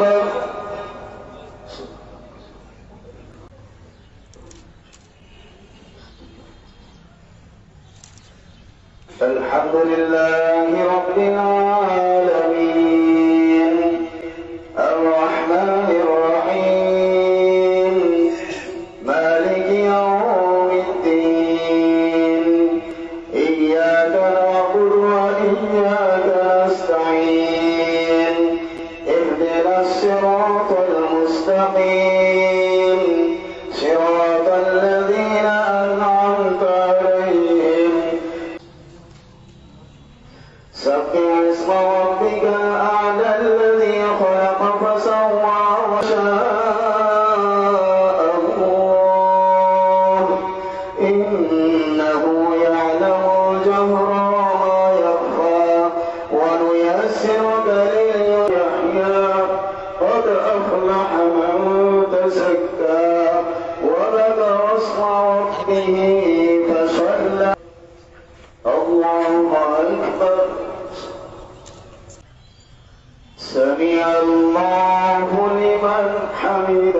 أكبر. الحمد لله رب العالمين. سمع الله لمن حمده.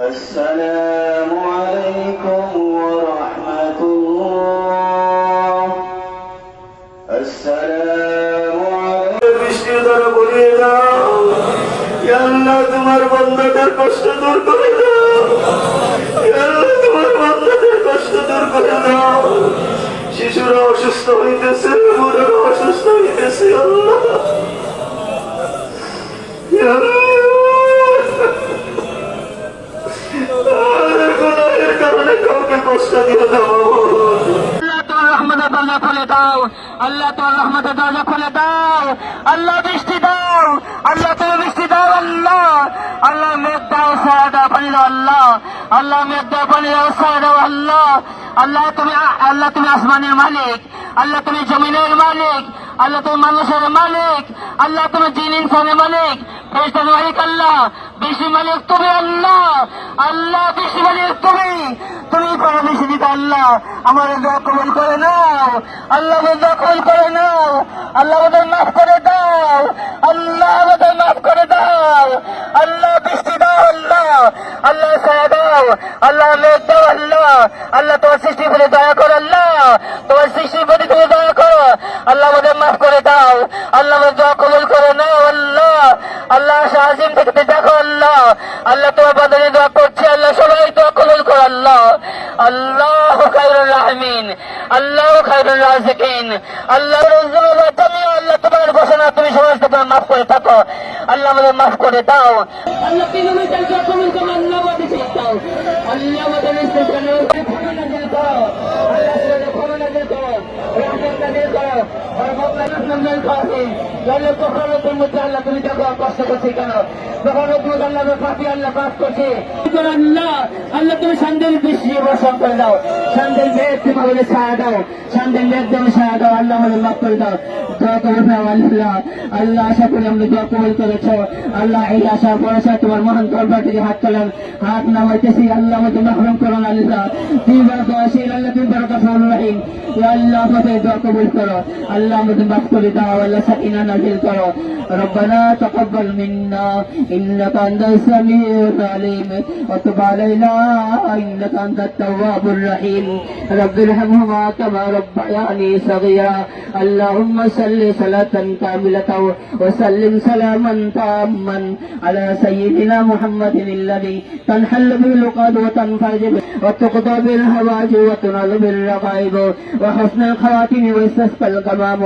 السلام عليكم ورحمة الله السلام عليكم বৃষ্টির দ্বারা বলিয়ে দাও ইয়া আল্লাহ তোমার বন্ধাদের কষ্ট দূর করে দাও ইয়া আল্লাহ তোমার বন্ধাদের কষ্ট দূর করে দাও শিশুরা অসুস্থ হইতেছে কষ্ট দিয়ে তোমার রহমতের দরজা আল্লাহ তোমার রহমতের দরজা খুলে দাও। আল্লাহ বৃষ্টি দাও। আল্লাহ তুমি বৃষ্টি দাও, আল্লাহ। আল্লাহ মেঘ দাও, সারা দাও, পানি দাও, আল্লাহ। আল্লাহ মেঘ দাও, পানি দাও, সারা আল্লাহ। আল্লাহ তুমি আল্লাহ তুমি আসমানের মালিক। আল্লাহ তুমি জমিনের মালিক। আল্লাহ তুমি মানুষের মালিক। আল্লাহ তুমি জিন ইনসানের মালিক। ফেরেশতার মালিক আল্লাহ বৃষ্টি মালিক তুমি আল্লাহ। আল্লাহ বৃষ্টি মালিক তুমি। তুমি করো দিতে আল্লাহ। আমাদের দোয়া কবুল করে নাও। আল্লাহ দোয়া কবুল করে নাও। আল্লাহ আমাদের মাফ করে দাও। আল্লাহ আমাদের মাফ করে দাও। আল্লাহ বৃষ্টি দাও আল্লাহ। আল্লাহ ছায়া দাও। আল্লাহ মেঘ দাও আল্লাহ। আল্লাহ তোমার সৃষ্টি করে দয়া করো আল্লাহ। তোমার সৃষ্টির প্রতি তুমি দয়া করো আল্লাহ আমাদের মাফ করে দাও আল্লাহ আমাদের দোয়া কবুল করে নাও আল্লাহ আল্লাহ শাহিম থেকে দেখো আল্লাহ তোমার বাদলে দোয়া করছে, আল্লাহ সবাই দোয়া কবুল করো, আল্লাহ। আল্লাহ খাইরুল রাহমিন, আল্লাহ খাইরুল রাজিকিন, আল্লাহ জামিয়া আল্লাহ তোমার ঘোষণা তুমি সমস্ত তোমার মাফ করে থাকো। আল্লাহ আমাদের মাফ করে দাও। আল্লাহ আল্লাহ তুমি করছি আল্লাহ এই আশা তোমার মহান দরবার থেকে হাত তোলেন হাত নামাইতেছি আল্লাহ আমাদের মাহরুম আল্লাহ তুমি আল্লাহ তুমি আল্লাহ কবুল করো আল্লাহ মাফ করে দাও আল্লাহ সাকিনা নাজিল করো ربنا تقبل منا إنك أنت السميع العليم وتب علينا إله إنك أنت التواب الرحيم رب ارحمهما كما ربياني صغيرا اللهم صل صلاة كاملة وسلم سلاما تاما على سيدنا محمد الذي تنحل به العقد وتنفرج به وتقضى به الهواج وتنال به الرقائب وحسن الخواتم ويستسقى الغمام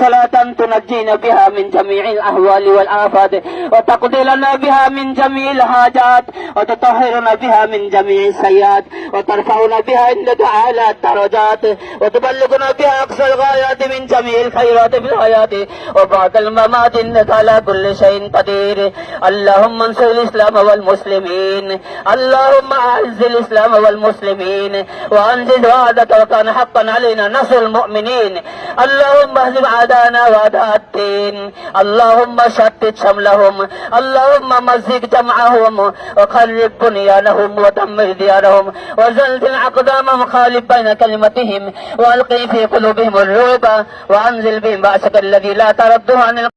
صلاة تنجينا بها من جميع الأهوال والآفات وتقضي لنا بها من جميع الحاجات وتطهرنا بها من جميع السيئات وترفعنا بها عندك أعلى الدرجات وتبلغنا بها أقصى الغايات من جميع الخيرات في الحياة وبعد الممات إنك على كل شيء قدير. اللهم انصر الإسلام والمسلمين اللهم أعز الإسلام والمسلمين وأنزل وعدك وكان حقا علينا نصر المؤمنين. اللهم اهزم أعداءنا وأعداء الدين اللهم شتت شملهم. اللهم مزق جمعهم. وخرب بنيانهم ودمر ديارهم. وزلزل أقدامهم خالف بين كلمتهم. وألقي في قلوبهم الرعب. وأنزل بهم بأسك الذي لا ترده عن